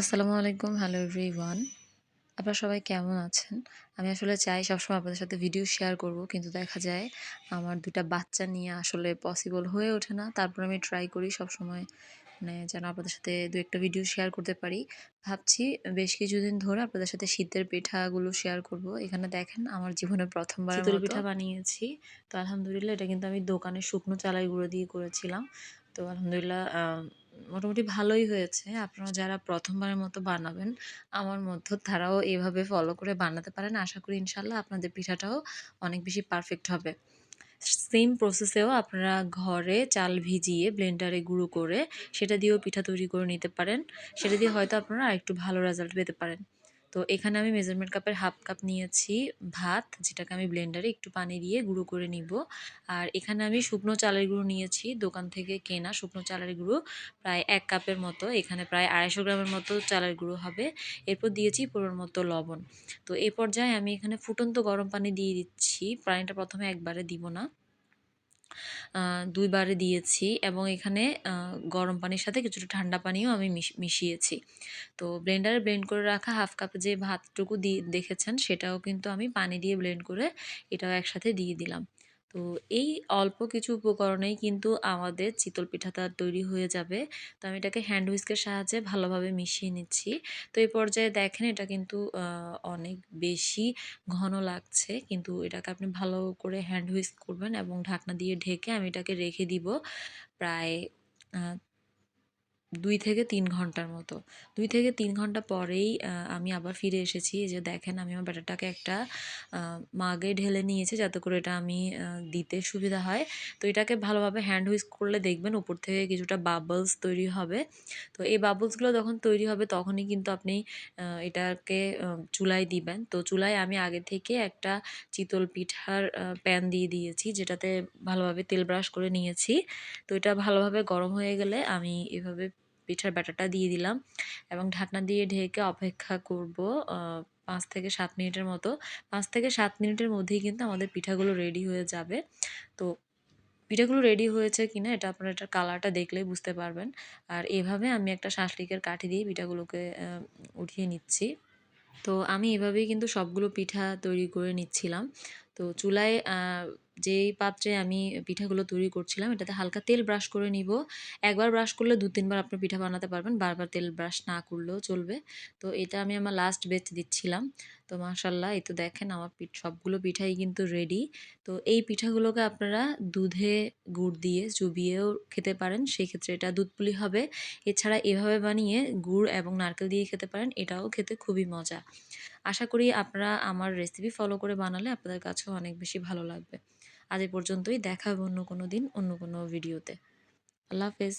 আসসালামু আলাইকুম hello everyone আপনারা সবাই কেমন আছেন? আমি আসলে চাই সবসময় আপনাদের সাথে ভিডিও শেয়ার করব কিন্তু দেখা যায় আমার দুটা বাচ্চা নিয়ে আসলে পসিবল হয়ে ওঠে না। তারপর আমি ট্রাই করি সবসময় মানে যেন আপনাদের সাথে দু একটা ভিডিও শেয়ার করতে পারি। ভাবছি বেশ কিছুদিন ধরে আপনাদের সাথে শীতের পিঠাগুলো শেয়ার করব। এখানে দেখেন আমার জীবনে প্রথমবার চিতল পিঠা বানিয়েছি। তো আলহামদুলিল্লাহ এটা কিন্তু আমি দোকানে শুকনো চালাই গুঁড়ো দিয়ে করেছিলাম। তো আলহামদুলিল্লাহ মোটামুটি ভালোই হয়েছে। আপনারা যারা প্রথমবারের মতো বানাবেন, আমার মধ্য তারাও এভাবে ফলো করে বানাতে পারেন। আশা করি ইনশাল্লাহ আপনাদের পিঠাটাও অনেক বেশি পারফেক্ট হবে। সেম প্রসেসেও আপনারা ঘরে চাল ভিজিয়ে ব্লেন্ডারে গুঁড়ো করে, সেটা দিয়েও পিঠা তৈরি করে নিতে পারেন। সেটা দিয়ে হয়তো আপনারা আরেকটু ভালো রেজাল্ট পেতে পারেন। তো এখানে আমি মেজারমেন্ট কাপের হাফ কাপ নিয়েছি ভাত, যেটাকে আমি ব্লেন্ডারে একটু পানি দিয়ে গুঁড়ো করে নিব। আর এখানে আমি শুকনো চালের গুঁড়ো নিয়েছি, দোকান থেকে কেনা শুকনো চালের গুঁড়ো প্রায় এক কাপের মতো, এখানে প্রায় আড়াইশো গ্রামের মতো চালের গুঁড়ো হবে। এরপর দিয়েছি পুরোর মতো লবণ। তো এই পর্যায়ে আমি এখানে ফুটন্ত গরম পানি দিয়ে দিচ্ছি, পানিটা প্রথমে একবারে দিব না। দুইবারে দিয়েছি এবং এখানে গরম পানির সাথে কিছুটা ঠান্ডা পানিও আমি মিশিয়েছি। তো ব্লেন্ডারে ব্লেন্ড করে রাখা হাফ কাপে যে ভাতটুকু দিয়ে দেখেছেন সেটাও কিন্তু আমি পানি দিয়ে ব্লেন্ড করে এটাও একসাথে দিয়ে দিলাম। তো এই অল্প কিছু উপকরণেই কিন্তু আমাদের চিতল পিঠাটা তৈরি হয়ে যাবে। তো আমি এটাকে হ্যান্ড হুইস্কের সাহায্যে ভালোভাবে মিশিয়ে নিচ্ছি। তো এই পর্যায়ে দেখেন এটা কিন্তু অনেক বেশি ঘন লাগছে। কিন্তু এটাকে আপনি ভালো করে হ্যান্ড হুইস্ক করবেন এবং ঢাকনা দিয়ে ঢেকে আমি এটাকে রেখে দিব প্রায় দুই থেকে তিন ঘণ্টার মতো। দুই থেকে তিন ঘণ্টা পরেই আমি আবার ফিরে এসেছি। যে দেখেন, আমি আমার ব্যাটারটাকে একটা মাগে ঢেলে নিয়েছি যাতে করে এটা আমি দিতে সুবিধা হয়। তো এটাকে ভালোভাবে হ্যান্ড হুইস করলে দেখবেন উপর থেকে কিছুটা বাবলস তৈরি হবে। তো এই বাবলসগুলো যখন তৈরি হবে, তখনই কিন্তু আপনি এটাকে চুলায় দিবেন। তো চুলায় আমি আগে থেকে একটা চিতল পিঠার প্যান দিয়ে দিয়েছি, যেটাতে ভালোভাবে তেল ব্রাশ করে নিয়েছি। তো এটা ভালোভাবে গরম হয়ে গেলে আমি এভাবে পিঠার ব্যাটারটা দিয়ে দিলাম এবং ঢাকনা দিয়ে ঢেকে অপেক্ষা করব পাঁচ থেকে সাত মিনিটের মতো। পাঁচ থেকে সাত মিনিটের মধ্যেই কিন্তু আমাদের পিঠাগুলো রেডি হয়ে যাবে। তো পিঠাগুলো রেডি হয়েছে কিনা এটা আপনারা এটার কালারটা দেখলেই বুঝতে পারবেন। আর এভাবে আমি একটা শাঁসলিকের কাঠি দিয়ে পিঠাগুলোকে উঠিয়ে নিচ্ছি। তো আমি এভাবেই কিন্তু সবগুলো পিঠা তৈরি করে নিচ্ছিলাম। তো চুলায় যেই পাত্রে আমি পিঠাগুলো তৈরি করছিলাম, এটাতে হালকা তেল ব্রাশ করে নিব। একবার ব্রাশ করলে দু, তিনবার আপনি পিঠা বানাতে পারবেন, বারবার তেল ব্রাশ না করলেও চলবে। তো এটা আমি আমার লাস্ট বেচ দিচ্ছিলাম। তো মাশাল্লাহ এই তো দেখেন আমার পিঠ, সবগুলো পিঠাই কিন্তু রেডি তো এই পিঠাগুলোকে আপনারা দুধে গুড় দিয়ে চুবিয়েও খেতে পারেন সেই ক্ষেত্রে এটা দুধ পুলি হবে। এছাড়া এভাবে বানিয়ে গুড় এবং নারকেল দিয়ে খেতে পারেন, এটাও খেতে খুবই মজা। আশা করি আপনারা আমার রেসিপি ফলো করে বানালে আপনাদের কাছেও অনেক বেশি ভালো লাগবে। আজ পর্যন্তই। দেখা হবে অন্য কোনো দিন অন্য কোনো ভিডিওতে। আল্লাহ হাফেজ।